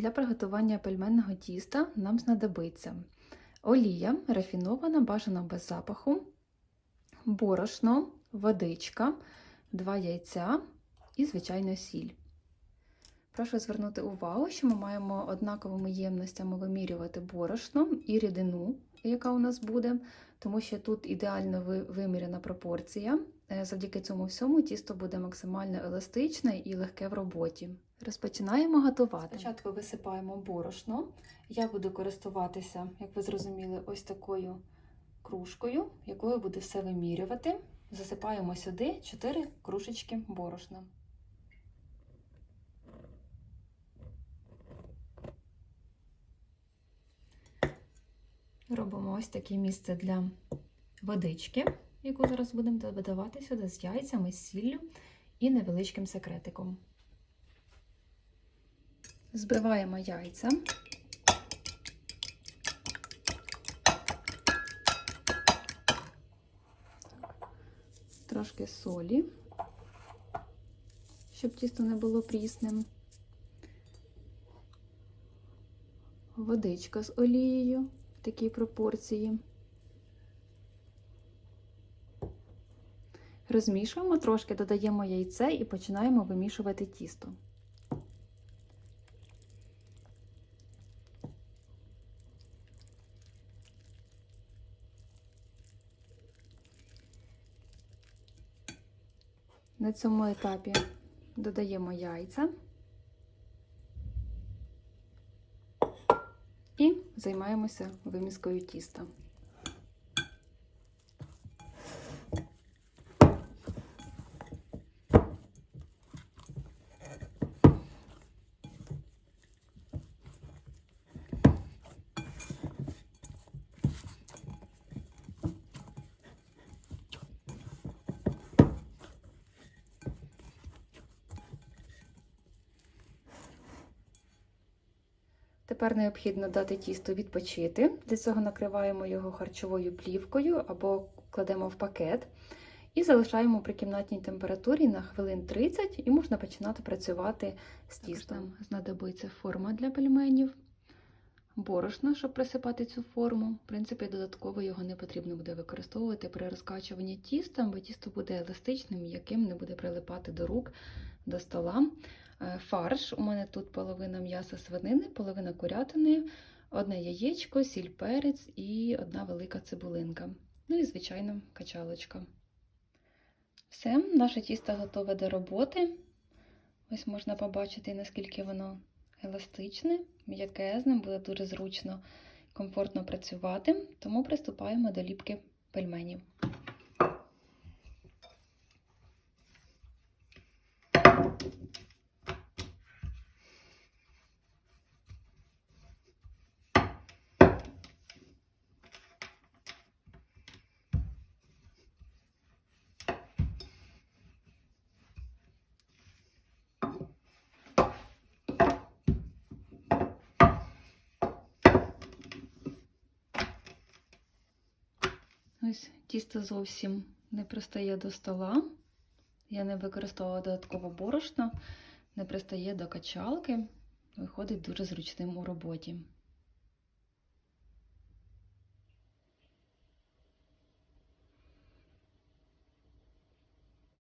Для приготування пельменного тіста нам знадобиться олія, рафінована, бажано без запаху, борошно, водичка, 2 яйця і, звичайно, сіль. Прошу звернути увагу, що ми маємо однаковими ємностями вимірювати борошно і рідину, яка у нас буде, тому що тут ідеально ви- виміряна пропорція. Е, Завдяки цьому всьому тісто буде максимально еластичне і легке в роботі. Розпочинаємо готувати. Спочатку висипаємо борошно. Я буду користуватися, як ви зрозуміли, ось такою кружкою, якою буду все вимірювати. Засипаємо сюди 4 кружечки борошна. Робимо ось таке місце для водички, яку зараз будемо додавати сюди з яйцями, з сіллю і невеличким секретиком. Збиваємо яйця. Трошки солі, щоб тісто не було прісним. Водичка з олією в такій пропорції. Розмішуємо трошки, додаємо яйце і починаємо вимішувати тісто. На цьому етапі додаємо яйця і займаємося виміскою тіста. Тепер необхідно дати тісту відпочити. Для цього накриваємо його харчовою плівкою або кладемо в пакет і залишаємо при кімнатній температурі на хвилин 30 і можна починати працювати з тістом. Нам знадобиться форма для пельменів, борошно, щоб присипати цю форму. В принципі, додатково його не потрібно буде використовувати при розкачуванні тіста, бо тісто буде еластичним, м'яким, не буде прилипати до рук, до стола. Е, Фарш. У мене тут половина м'яса свинини, половина курятини, одне яєчко, сіль перець і одна велика цибулинка. Ну і, звичайно, качалочка. Все, наше тісто готове до роботи. Ось можна побачити, наскільки воно еластичне, м'яке, з ним буде дуже зручно, комфортно працювати. Тому приступаємо до ліпки пельменів. Ось тісто зовсім не пристає до стола. Я не використовувала додатково борошно, не пристає до качалки. Виходить дуже зручним у роботі.